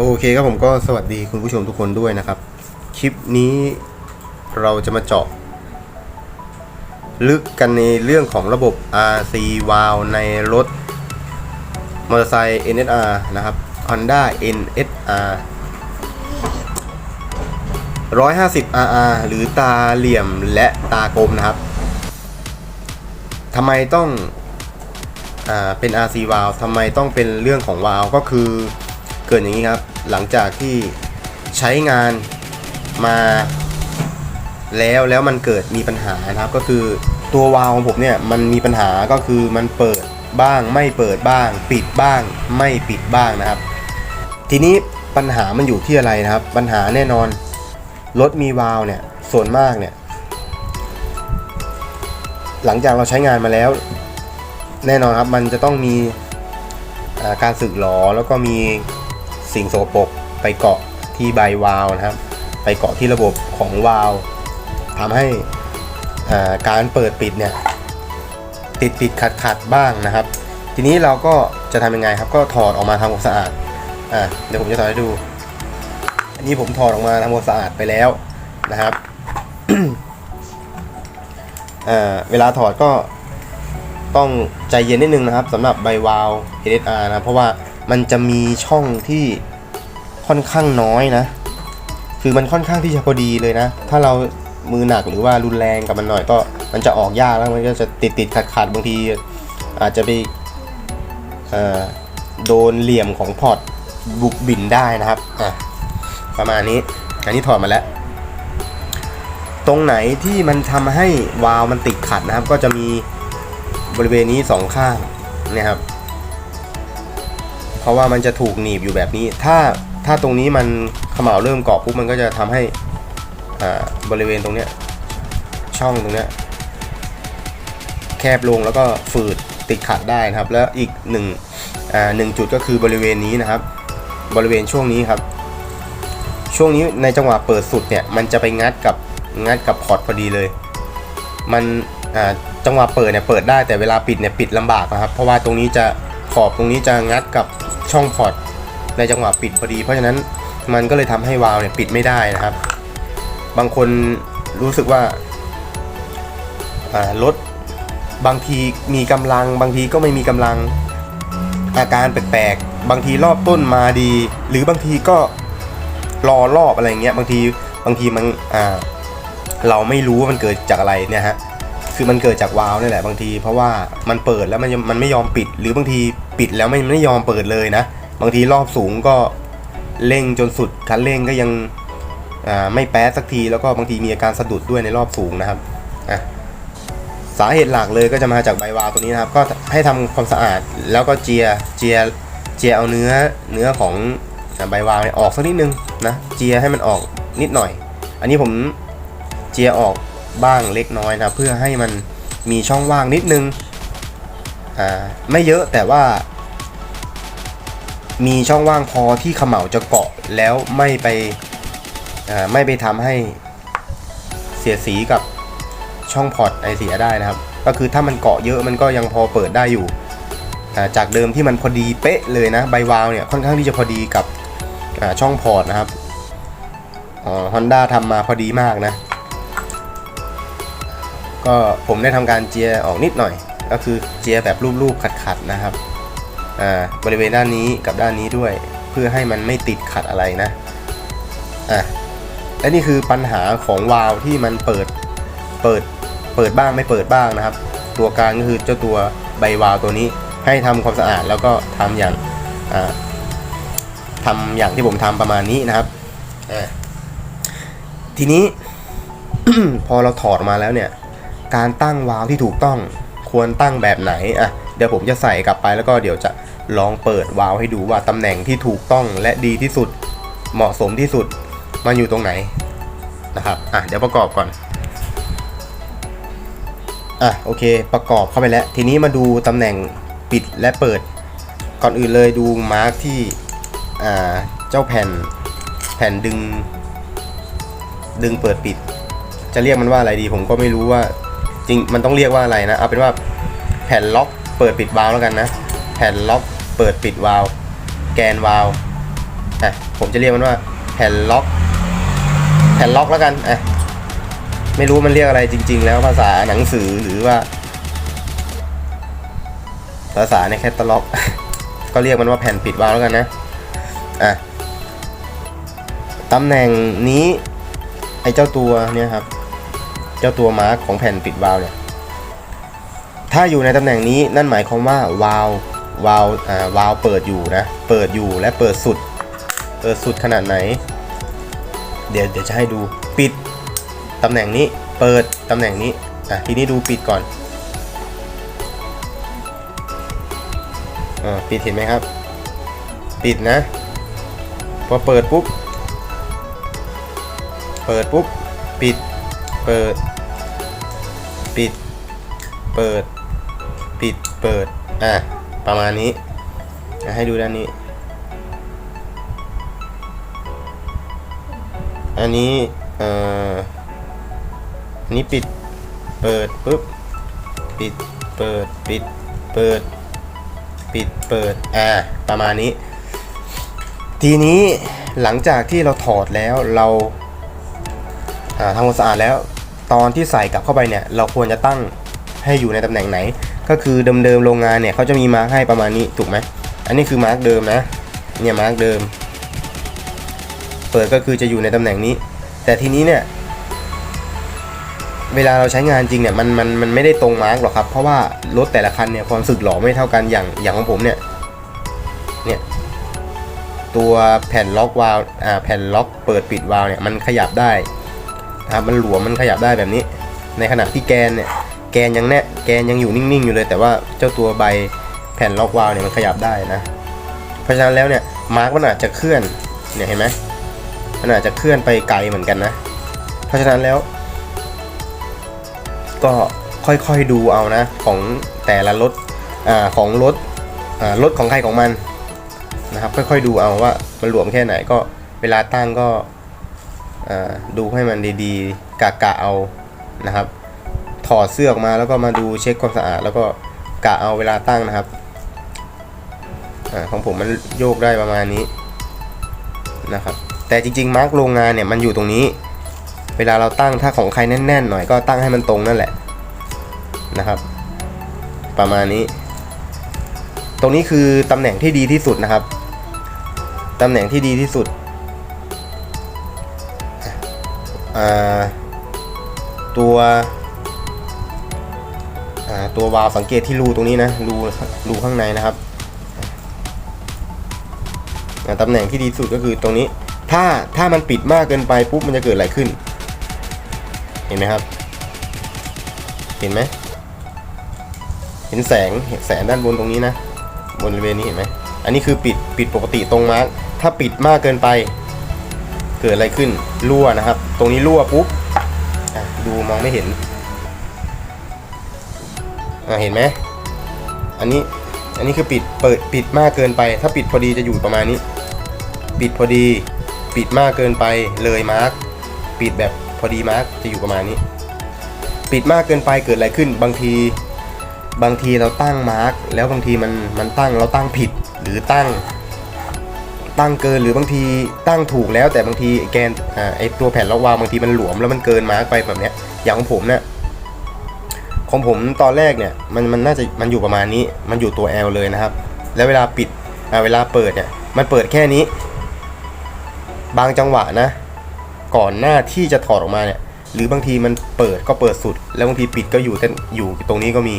โอเคครับผมก็สวัสดีคุณผู้ชมทุกคนด้วยนะครับ คลิปนี้เราจะมาเจาะ ลึกกันในเรื่องของระบบ RC valve ในรถมอเตอร์ไซค์ NSR นะครับ Honda NSR 150 RR หรือตาเหลี่ยมและตากลมนะครับทำไมต้องอ่าเป็น RC valve ทำไมต้องเป็นเรื่องของ valve ก็คือเกิดอย่างนี้ครับ หลังจากที่ใช้งานมาแล้วแล้วมันเกิดมีปัญหานะครับ ก็คือตัววาล์วของผมเนี่ยมันมีปัญหาก็คือมันเปิดบ้างไม่เปิดบ้าง ปิดบ้าง ไม่ปิดบ้างนะครับ ทีนี้ปัญหามันอยู่ที่อะไรนะครับ ปัญหาแน่นอนรถมีวาล์วเนี่ยส่วนมากเนี่ย หลังจากเราใช้งานมาแล้ว แน่นอนครับมันจะต้องมีการสึกหรอแล้วก็มี สิ่งโสโปรกไปเกาะที่ใบวาล์วนะครับ ไปเกาะที่ระบบของวาล์วทำให้การเปิดปิดเนี่ยติดติดขัดขัดบ้างนะครับ ทีนี้เราก็จะทำยังไงครับก็ถอดออกมาทำความสะอาดอ่าเดี๋ยวผมจะถอดให้ดู อันนี้ผมถอดออกมาทำความสะอาดไปแล้วนะครับเวลาถอดก็ต้องใจเย็นนิดนึงนะครับสำหรับใบวาล์ว HSR นะเพราะว่า มันจะมีช่องที่ค่อนข้างน้อยนะ คือมันค่อนข้างที่จะพอดีเลยนะ ถ้าเรามือหนักหรือว่ารุนแรงกับมันหน่อยก็มันจะออกยากแล้วมันก็จะติดติดขัดขัดบางที อาจจะไปโดนเหลี่ยมของพอร์ตบุกบินได้นะครับอะประมาณนี้อันนี้ถอดมาแล้ว ตรงไหนที่มันทำให้วาล์วมันติดขัดนะครับ ก็จะมีบริเวณนี้สองข้างนะครับ ราะว่ามันจะถูกหนีบอยู่แบบนี้ ถ้าถ้าตรงนี้มันเขม่าเริ่มเกาะปุ๊บมันก็จะทำให้อ่าบริเวณตรงเนี้ยช่องตรงเนี้ยแคบลงแล้วก็ฝืดติดขัดได้นะครับ แล้วอีกหนึ่งอ่าหนึ่งจุดก็คือบริเวณนี้นะครับ บริเวณช่วงนี้ครับ ช่วงนี้ในจังหวะเปิดสุดเนี่ยมันจะไปงัดกับงัดกับพอร์ตพอดีเลย มันอ่าจังหวะเปิดเนี่ยเปิดได้แต่เวลาปิดเนี่ยปิดลำบากนะครับ เพราะว่าตรงนี้จะขอบตรงนี้จะงัดกับ ช่องพอร์ตในจังหวะปิดพอดี เพราะฉะนั้นมันก็เลยทำให้วาล์วเนี่ยปิดไม่ได้นะครับ บางคนรู้สึกว่ารถบางทีมีกำลัง บางทีก็ไม่มีกำลังอาการแปลกๆ บางทีรอบต้นมาดี หรือบางทีก็รอรอบอะไรเงี้ย บางทีบางทีมันอ่าเราไม่รู้ว่ามันเกิดจากอะไรเนี่ยฮะ คือมันเกิดจากวาล์วนี่แหละบางที เพราะว่ามันเปิดแล้วมันมันไม่ยอมปิด หรือบางทีปิดแล้วไม่ไม่ยอมเปิดเลยนะ บางทีรอบสูงก็เร่งจนสุดคันเร่งก็ยังอ่าไม่แป๊สักทีแล้วก็บางทีมีอาการสะดุดด้วยในรอบสูงนะครับอะสาเหตุหลักเลยก็จะมาจากใบวาล์วตัวนี้นะครับ ก็ให้ทำความสะอาดแล้วก็เจียเจียเจียเอาเนื้อเนื้อของใบวาล์วออกสักนิดนึงนะเจียให้มันออกนิดหน่อย อันนี้ผมเจียออก บ้างเล็กน้อยนะเพื่อให้มันมีช่องว่างนิดนึงอ่าไม่เยอะแต่ว่า มีช่องว่างพอที่เขม่าจะเกาะแล้วไม่ไปอ่าไม่ไปทำให้เสียสีกับช่องพอร์ตไอเสียได้นะครับ ก็คือถ้ามันเกาะเยอะมันก็ยังพอเปิดได้อยู่ จากเดิมที่มันพอดีเป๊ะเลยนะใบวาล์วเนี่ยค่อนข้างที่จะพอดีกับช่องพอร์ตนะครับฮอนด้าทำมาพอดีมากนะ ก็ผมได้ทำการเจียออกนิดหน่อย ก็คือเจียแบบรูปๆขัดๆนะครับอ่าบริเวณด้านนี้กับด้านนี้ด้วย เพื่อให้มันไม่ติดขัดอะไรนะอะและนี่คือปัญหาของวาล์วที่มันเปิดเปิดเปิดบ้างไม่เปิดบ้างนะครับ ตัวกลางก็คือเจ้าตัวใบวาล์วตัวนี้ให้ทำความสะอาดแล้วก็ทำอย่างอ่าทำอย่างที่ผมทำประมาณนี้นะครับทีนี้พอเราถอดมาแล้วเนี่ย การตั้งวาล์วที่ถูกต้องควรตั้งแบบไหนอะเดี๋ยวผมจะใส่กลับไปแล้วก็เดี๋ยวจะลองเปิดวาล์วให้ดูว่าตำแหน่งที่ถูกต้องและดีที่สุดเหมาะสมที่สุดมันอยู่ตรงไหนนะครับอะเดี๋ยวประกอบก่อนอะโอเค ประกอบเข้าไปแล้ว ทีนี้มาดูตำแหน่งปิดและเปิด ก่อนอื่นเลยดูมาร์กที่อ่าเจ้าแผ่นแผ่นดึง ดึงเปิดปิด จะเรียกมันว่าอะไรดี ผมก็ไม่รู้ว่า จริงมันต้องเรียกว่าอะไรนะ เอาเป็นว่าแผ่นล็อกเปิดปิดวาล์วแล้วกันนะ แผ่นล็อกเปิดปิดวาล์วแกนวาล์วอะผมจะเรียกมันว่าแผ่นล็อก แผ่นล็อกแล้วกันอะไม่รู้มันเรียกอะไรจริง ๆ แล้วภาษาหนังสือหรือว่า ภาษาในแคตตาล็อก ก็เรียกมันว่าแผ่นปิดวาล์วแล้วกันนะอะตำแหน่งนี้ไอ้เจ้าตัวเนี่ยครับ เจ้าตัวมาร์กของแผ่นปิดวาล์วเนี่ยถ้าอยู่ในตำแหน่งนี้นั่นหมายความว่าวาล์ววาล์วอ่าวาล์วเปิดอยู่นะ เปิดอยู่และเปิดสุด เปิดสุดขนาดไหน เดี๋ยวเดี๋ยวจะให้ดูปิดตำแหน่งนี้เปิดตำแหน่งนี้อะทีนี้ดูปิดก่อนอ่าปิดเห็นไหมครับ ปิดนะ พอเปิดปุ๊บ เปิดปุ๊บ ปิด เปิดปิด เปิด ปิดเปิด อะ ประมาณนี้อะให้ดูด้านนี้ อันนี้เอ่ออันนี้ปิด เปิดปุ๊บ ปิด เปิด ปิด เปิด ปิด เปิด อ่า ประมาณนี้ ทีนี้หลังจากที่เราถอดแล้วเราอ่าทำความสะอาดแล้ว ตอนที่ใส่กลับเข้าไปเนี่ย เราควรจะตั้ง ให้อยู่ในตำแหน่งไหน ก็คือเดิมๆโรงงานเนี่ยเขาจะมีมาร์กให้ประมาณนี้ถูกไหมอันนี้คือมาร์กเดิมนะเนี่ยมาร์กเดิม เปิดก็คือจะอยู่ในตำแหน่งนี้ แต่ทีนี้เนี่ยเวลาเราใช้งานจริงเนี่ยมันมันมันไม่ได้ตรงมาร์กหรอกครับ เพราะว่ารถแต่ละคันเนี่ยความสึกหล่อไม่เท่ากันอย่างอย่างของผมเนี่ยเนี่ยตัวแผ่นล็อกวาล์วอ่าแผ่นล็อกเปิดปิดวาล์วเนี่ยมันขยับได้นะครับมันหลวมมันขยับได้แบบนี้ ในขณะที่แกนเนี่ย แกนยังแน่แกนยังอยู่นิ่งๆอยู่เลย แต่ว่าเจ้าตัวใบแผ่นล็อกวาล์วเนี่ยมันขยับได้นะ เพราะฉะนั้นแล้วเนี่ยมาร์กมันอาจจะเคลื่อนเนี่ยเห็นไหมมันอาจจะเคลื่อนไปไกลเหมือนกันนะ เพราะฉะนั้นแล้ว ก็ค่อยๆดูเอานะ ของแต่ละรถอ่าของรถอ่ารถของใครของมันนะครับ ค่อยๆดูเอาว่ามันหลวมแค่ไหนก็เวลาตั้งก็อ่าดูให้มันดีๆกะกะเอานะครับ ถอดเสื้อออกมาแล้วก็มาดูเช็คความสะอาด แล้วก็กะเอาเวลาตั้งนะครับอาของผมมันโยกได้ประมาณนี้นะครับ แต่จริงๆมาร์กโรงงานเนี่ยมันอยู่ตรงนี้ เวลาเราตั้งถ้าของใครแน่นๆหน่อยก็ตั้งให้มันตรงนั่นแหละนะครับ ประมาณนี้ ตรงนี้คือตำแหน่งที่ดีที่สุดนะครับตำแหน่งที่ดีที่สุดตัว ตัววาล์วสังเกตที่รูตรงนี้นะรูรูข้างในนะครับตำแหน่งที่ดีสุดก็คือตรงนี้ ถ้าถ้ามันปิดมากเกินไปปุ๊บมันจะเกิดอะไรขึ้น เห็นไหมครับ เห็นไหมเห็นแสงเห็นแสงด้านบนตรงนี้นะบริเวณนี้เห็นไหมอันนี้คือปิดปิดปกติตรงมาร์กถ้าปิดมากเกินไป เกิดอะไรขึ้นรั่วนะครับ ตรงนี้รั่วปุ๊บดูมองไม่เห็น อะเห็นไหมอันนี้อันนี้คือปิดเปิดปิดมากเกินไป ถ้าปิดพอดีจะอยู่ประมาณนี้ ปิดพอดี ปิดมากเกินไปเลยมาร์กปิดแบบพอดีมาร์กจะอยู่ประมาณนี้ ปิดมากเกินไปเกิดอะไรขึ้น บางทีบางทีเราตั้งมาร์กแล้วบางทีมันมันตั้งเราตั้งผิดหรือตั้ง ตั้งเกินหรือบางทีตั้งถูกแล้วแต่บางทีแกนอ่าไอตัวแผ่นล็อกวาวบางทีมันหลวมแล้วมันเกินมาร์กไปแบบเนี้ยอย่างของผมเนี่ย ของผมตอนแรกเนี่ยมันมันน่าจะมันอยู่ประมาณนี้ มันอยู่ตัว L เลยนะครับ แล้วเวลาปิดอ่าเวลาเปิดเนี่ยมันเปิดแค่นี้ บางจังหวะนะ ก่อนหน้าที่จะถอดออกมาเนี่ย หรือบางทีมันเปิดก็เปิดสุด แล้วบางทีปิดก็อยู่เต้นอยู่ตรงนี้ก็มี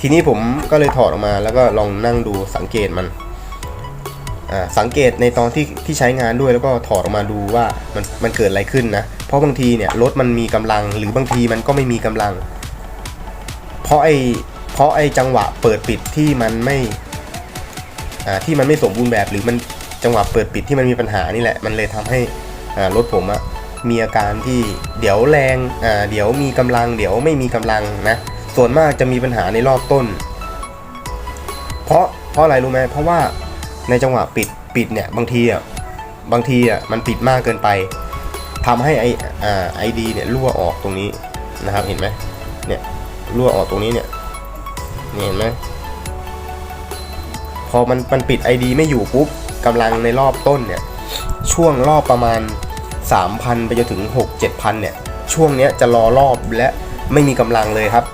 ทีนี้ผมก็เลยถอดออกมา แล้วก็ลองนั่งดูสังเกตมันอ่าสังเกตในตอนที่ที่ใช้งานด้วยแล้วก็ถอดออกมาดูว่ามันมันเกิดอะไรขึ้นนะ ราะบางทีเนี่ยรถมันมีกำลังหรือบางทีมันก็ไม่มีกำลัง เพราะไอเพราะไอจังหวะเปิดปิดที่มันไม่อ่าที่มันไม่สมบูรณ์แบบหรือมันจังหวะเปิดปิดที่มันมีปัญหานี่แหละ มันเลยทำให้อ่ารถผมอะมีอาการที่เดี๋ยวแรงอ่าเดี๋ยวมีกำลัง เดี๋ยวไม่มีกำลังนะส่วนมากจะมีปัญหาในรอบต้น เพราะเพราะอะไรรู้ไหมเพราะว่าในจังหวะปิดปิดเนี่ยบางทีอะบางทีอะมันปิดมากเกินไป ทำให้ไออ่าไอดีเนี่ยรั่วออกตรงนี้นะครับเห็นไหมเนี่ยรั่วออกตรงนี้เนี่ยนี่เห็นไหมพอมันมันปิด ID ไม่อยู่ปุ๊บกำลังในรอบต้นเนี่ยช่วงรอบประมาณ 3,000 ไปจนถึง 6 7,000เนี่ยช่วงเนี้ยจะรอรอบและไม่มีกำลังเลยครับ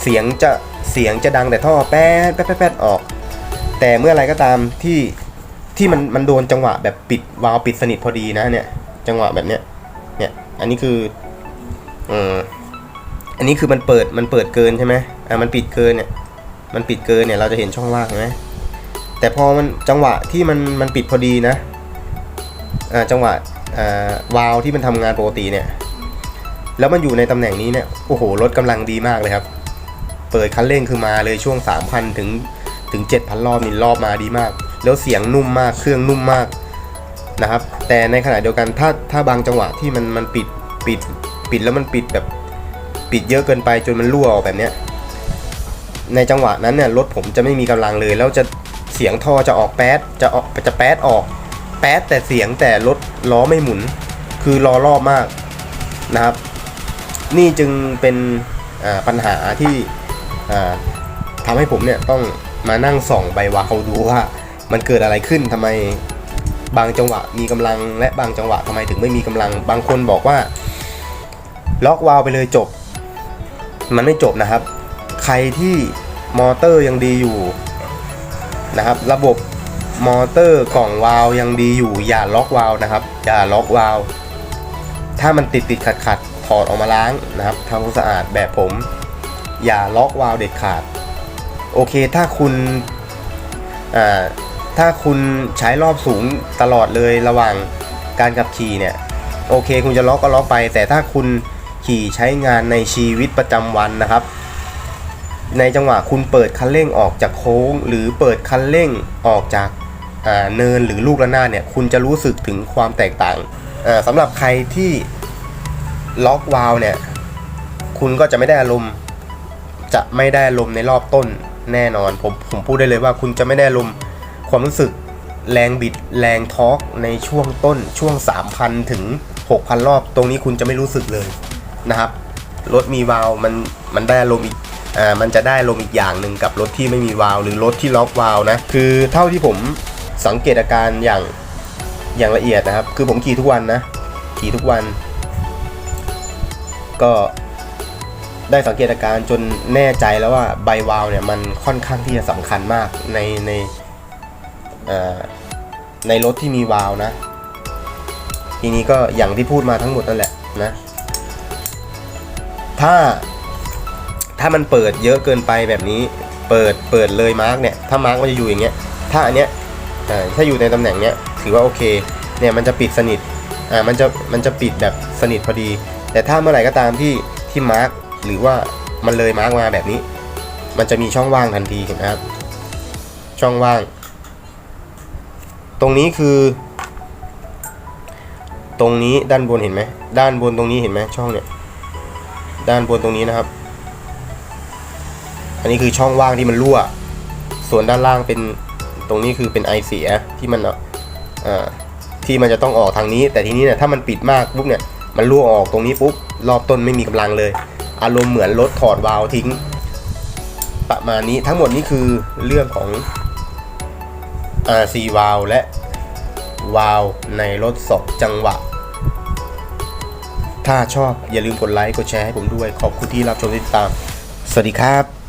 เสียงจะเสียงจะดังแต่ท่อแป๊ดแป๊ดแป๊ดแป๊ดออก แต่เมื่อไรก็ตามที่ที่มันมันโดนจังหวะแบบปิดวาล์วปิดสนิทพอดีนะเนี่ยจังหวะแบบเนี้ย อันนี้คือเอออันนี้คือมันเปิดมันเปิดเกินใช่ไหมอ่ามันปิดเกินเนี่ย มันปิดเกินเนี่ยเราจะเห็นช่องว่างเห็นไหมแต่พอมันจังหวะที่มันมันปิดพอดีนะอ่าจังหวะอ่าวาล์วที่มันทำงานปกติเนี่ย แล้วมันอยู่ในตำแหน่งนี้เนี่ยโอ้โหรถกำลังดีมากเลยครับ เปิดคันเร่งคือมาเลยช่วง 3,000 ถึงถึง 7,000 รอบนี่รอบมาดีมาก แล้วเสียงนุ่มมากเครื่องนุ่มมาก นะครับ แต่ในขณะเดียวกันถ้าถ้าบางจังหวะที่มันมันปิดปิดปิดแล้วมันปิดแบบปิดเยอะเกินไปจนมันรั่วออกแบบเนี้ยในจังหวะนั้นเนี่ยรถผมจะไม่มีกำลังเลย แล้วจะเสียงท่อจะออกแป๊ดจะออกจะแป๊ดออกแป๊ดแต่เสียงแต่รถล้อไม่หมุน คือรอรอบมากนะครับ นี่จึงเป็นปัญหาที่ทำให้ผมเนี่ยต้องมานั่งส่องใบวาวดูว่ามันเกิดอะไรขึ้นทำไม บางจังหวะมีกำลังและบางจังหวะทำไมถึงไม่มีกำลัง บางคนบอกว่า ล็อกวาล์วไปเลยจบ มันไม่จบนะครับ ใครที่มอเตอร์ยังดีอยู่นะครับ ระบบมอเตอร์กล่องวาล์วยังดีอยู่ อย่าล็อกวาล์วนะครับ อย่าล็อกวาล์วถ้ามันติดติดขัดขัดถอดออกมาล้างนะครับทำความสะอาดแบบผม อย่าล็อกวาล์วเด็ดขาด โอเคถ้าคุณอ่า ถ้าคุณใช้รอบสูงตลอดเลยระหว่างการขับขี่เนี่ยโอเค คุณจะล็อกก็ล็อกไป แต่ถ้าคุณขี่ใช้งานในชีวิตประจำวันนะครับ ในจังหวะคุณเปิดคันเร่งออกจากโค้ง หรือเปิดคันเร่งออกจากาเนินหรือลูกระนาดเนี่ยคุณจะรู้สึกถึงความแตกต่างาสำหรับใครที่ล็อกวาล์วเนี่ยคุณก็จะไม่ได้อารมณ์จะไม่ได้ลมณ์ในรอบต้นแน่นอนผมผมพูดได้เลยว่าคุณจะไม่ได้ลมณ์ ความรู้สึกแรงบิดแรงทอร์กในช่วงต้นช่วง 3,000 ถึง 6,000 รอบ ตรงนี้คุณจะไม่รู้สึกเลยนะครับ รถมีวาล์วมันมันได้ลมอีกอ่ามันจะได้ลมอีกอย่างหนึ่งกับรถที่ไม่มีวาล์วหรือรถที่ล็อกวาล์วนะ คือเท่าที่ผมสังเกตอาการอย่างอย่างละเอียดนะครับ คือผมขี่ทุกวันนะ ขี่ทุกวัน ก็ได้สังเกตอาการจนแน่ใจแล้วว่าใบวาล์วเนี่ยมันค่อนข้างที่จะสำคัญมากในใน ในรถที่มีวาล์วนะ ทีนี้ก็อย่างที่พูดมาทั้งหมดนั่นแหละนะ ถ้าถ้ามันเปิดเยอะเกินไปแบบนี้ เปิดเปิดเลยมาร์กเนี่ย ถ้ามาร์กมันจะอยู่อย่างเงี้ย ถ้าอันเนี้ยถ้าอยู่ในตำแหน่งเนี้ยถือว่าโอเค เนี่ยมันจะปิดสนิท อ่ามันจะมันจะปิดแบบสนิทพอดี แต่ถ้าเมื่อไหร่ก็ตามที่ที่มาร์กหรือว่ามันเลยมาร์กมาแบบนี้ มันจะมีช่องว่างทันทีเห็นไหมครับ ช่องว่าง ตรงนี้คือ ตรงนี้ด้านบนเห็นไหมด้านบนตรงนี้เห็นไหมช่องเนี่ย ด้านบนตรงนี้นะครับ อันนี้คือช่องว่างที่มันรั่ว ส่วนด้านล่างเป็นตรงนี้คือเป็นไอเสียที่มันอ่อที่มันจะต้องออกทางนี้ แต่ทีนี้เนี่ยถ้ามันปิดมากปุ๊บเนี่ยมันรั่วออกตรงนี้ปุ๊บรอบต้นไม่มีกำลังเลย อารมณ์เหมือนรถถอดวาล์วทิ้ง ประมาณนี้ทั้งหมดนี้คือเรื่องของ RC วาล์วและวาล์วในรถสองจังหวะ ถ้าชอบอย่าลืมกดไลค์กดแชร์ให้ผมด้วย ขอบคุณที่รับชมติดตาม สวัสดีครับ